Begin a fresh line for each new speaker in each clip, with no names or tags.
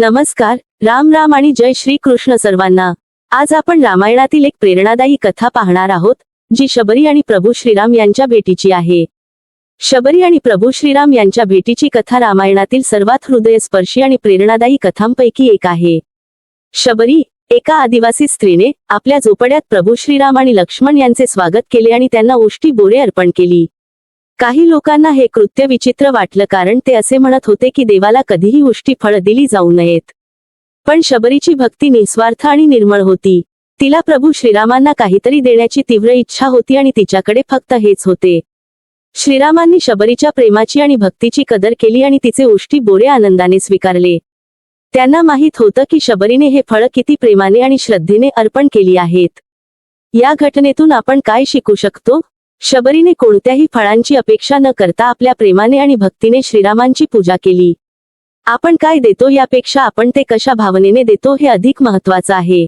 नमस्कार राम राम आणि जय श्री कृष्ण सर्वांना. आज आपण रामायणातील एक प्रेरणादायी कथा पाहणार आहोत जी शबरी आणि प्रभू श्रीराम यांच्या भेटीची आहे. शबरी आणि प्रभू श्रीराम यांच्या भेटीची कथा रामायणातील सर्वात हृदयस्पर्शी आणि प्रेरणादायी कथांपैकी एक आहे. शबरी एका आदिवासी स्त्रीने आपल्या झोपड्यात प्रभू श्रीराम आणि लक्ष्मण यांचे स्वागत केले आणि त्यांना उष्टी बोरे अर्पण केली. काही लोकांना हे कृत्य विचित्र वाटलं कारण ते असे म्हणत होते की देवाला कधीही उष्टी फळं दिली जाऊ नयेत. पण शबरीची भक्ती निस्वार्थ आणि निर्मळ होती. तिला प्रभू श्रीरामांना काहीतरी देण्याची तीव्र इच्छा होती आणि तिच्याकडे फक्त हेच होते. श्रीरामांनी शबरीच्या प्रेमाची आणि भक्तीची कदर केली आणि तिचे उष्टी बोरे आनंदाने स्वीकारले. त्यांना माहीत होतं की शबरीने हे फळं किती प्रेमाने आणि श्रद्धेने अर्पण केली आहेत. या घटनेतून आपण काय शिकू शकतो? शबरीने कोणत्याही फळांची अपेक्षा न करता आपल्या प्रेमाने आणि भक्तीने श्रीरामांची पूजा केली. आपण काय देतो यापेक्षा आपण ते कशा भावनेने देतो हे अधिक महत्वाचं आहे.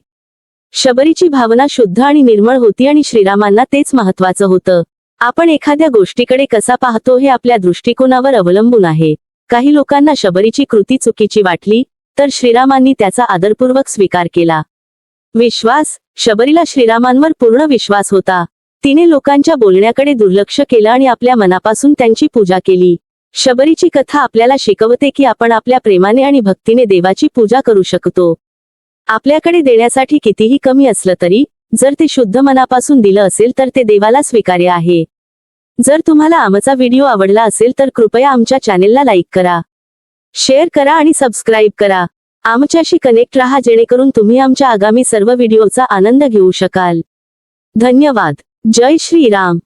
शबरीची भावना शुद्ध आणि निर्मळ होती आणि श्रीरामांना तेच महत्वाचं होतं. आपण एखाद्या गोष्टीकडे कसा पाहतो हे आपल्या दृष्टिकोनावर अवलंबून आहे. काही लोकांना शबरीची कृती चुकीची वाटली तर श्रीरामांनी त्याचा आदरपूर्वक स्वीकार केला. विश्वास शबरीला श्रीरामांवर पूर्ण विश्वास होता. तिने लोकांच्या बोलण्याकडे दुर्लक्ष केलं आणि आपल्या मनापासून त्यांची पूजा केली. शबरीची कथा आपल्याला शिकवते की आपण आपल्या प्रेमाने आणि भक्तीने देवाची पूजा करू शकतो. आपल्याकडे देण्यासाठी कितीही कमी असलं तरी जर ते शुद्ध मनापासून दिलं असेल तर ते देवाला स्वीकार्य आहे. जर तुम्हाला आमचा व्हिडिओ आवडला असेल तर कृपया आमच्या चॅनेलला लाईक करा. शेअर करा आणि सबस्क्राईब करा. आमच्याशी कनेक्ट राहा जेणेकरून तुम्ही आमच्या आगामी सर्व व्हिडिओचा आनंद घेऊ शकाल. धन्यवाद. जय श्रीराम.